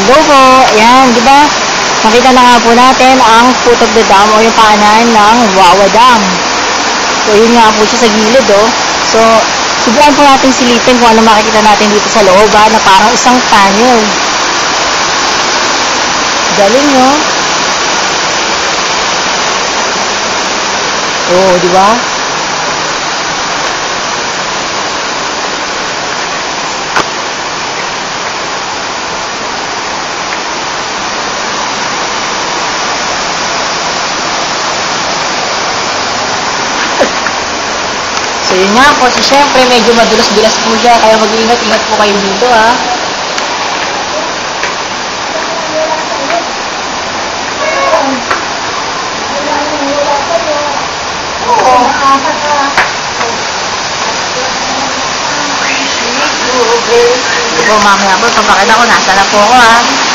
Hello po. Ayan, di ba? Nakita na nga po natin ang foot of the dam o yung paanan ng Wawa Dam. So, yun nga po siya sa gilid, oh. So, subukan po natin silipin kung ano makikita natin dito sa loob, ha, na parang isang tunnel. Galing, no? Oo, di ba? So yun nga po, so syempre medyo madulas-dulas po siya, kaya mag-iingat-ingat po kayo dito ha. So mamaya po, papakita ko nasa na po ako ha.